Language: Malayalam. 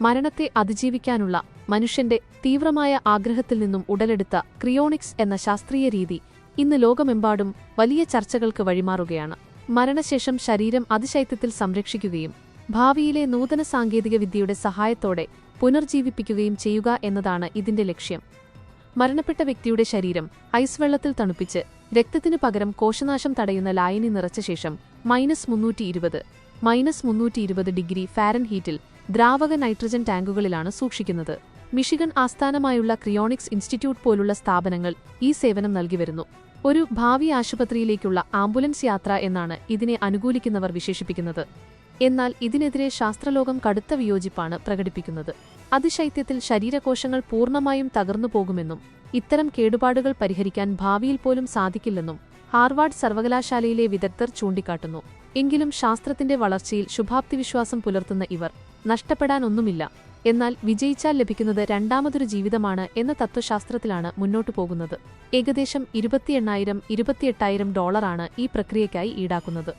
മരണത്തെ അതിജീവിക്കാനുള്ള മനുഷ്യന്റെ തീവ്രമായ ആഗ്രഹത്തിൽ നിന്നും ഉടലെടുത്ത ക്രിയോണിക്സ് എന്ന ശാസ്ത്രീയ രീതി ഇന്ന് ലോകമെമ്പാടും വലിയ ചർച്ചകൾക്ക് വഴിമാറുകയാണ്. മരണശേഷം ശരീരം അതിശൈത്യത്തിൽ സംരക്ഷിക്കുകയും ഭാവിയിലെ നൂതന സാങ്കേതിക വിദ്യയുടെ സഹായത്തോടെ പുനർജീവിപ്പിക്കുകയും ചെയ്യുക എന്നതാണ് ഇതിന്റെ ലക്ഷ്യം. മരണപ്പെട്ട വ്യക്തിയുടെ ശരീരം ഐസ് വെള്ളത്തിൽ തണുപ്പിച്ച് രക്തത്തിനു പകരം കോശനാശം തടയുന്ന ലായനി നിറച്ച ശേഷം മൈനസ് മുന്നൂറ്റി മൈനസ് മുന്നൂറ്റി ഇരുപത് ഡിഗ്രി ഫാരൻ ഹീറ്റിൽ ദ്രാവക നൈട്രജൻ ടാങ്കുകളിലാണ് സൂക്ഷിക്കുന്നത്. മിഷിഗൺ ആസ്ഥാനമായുള്ള ക്രിയോണിക്സ് ഇൻസ്റ്റിറ്റ്യൂട്ട് പോലുള്ള സ്ഥാപനങ്ങൾ ഈ സേവനം നൽകി വരുന്നു. ഒരു ഭാവി ആശുപത്രിയിലേക്കുള്ള ആംബുലൻസ് യാത്ര എന്നാണ് ഇതിനെ അനുകൂലിക്കുന്നവർ വിശേഷിപ്പിക്കുന്നത്. എന്നാൽ ഇതിനെതിരെ ശാസ്ത്രലോകം കടുത്ത വിയോജിപ്പാണ് പ്രകടിപ്പിക്കുന്നത്. അതിശൈത്യത്തിൽ ശരീരകോശങ്ങൾ പൂർണമായും തകർന്നു പോകുമെന്നും ഇത്തരം കേടുപാടുകൾ പരിഹരിക്കാൻ ഭാവിയിൽ പോലും സാധിക്കില്ലെന്നും ഹാർവാർഡ് സർവകലാശാലയിലെ വിദഗ്ധർ ചൂണ്ടിക്കാട്ടുന്നു. എങ്കിലും ശാസ്ത്രത്തിന്റെ വളർച്ചയിൽ ശുഭാപ്തിവിശ്വാസം പുലർത്തുന്ന ഇവർ നഷ്ടപ്പെടാനൊന്നുമില്ല. എന്നാൽ വിജയിച്ചാൽ ലഭിക്കുന്നത് രണ്ടാമതൊരു ജീവിതമാണ് എന്ന തത്വശാസ്ത്രത്തിലാണ് മുന്നോട്ടു പോകുന്നത്. ഏകദേശം ഇരുപത്തിയെണ്ണായിരം ഇരുപത്തിയെട്ടായിരം ഡോളറാണ് ഈ പ്രക്രിയയ്ക്കായി ഈടാക്കുന്നത്.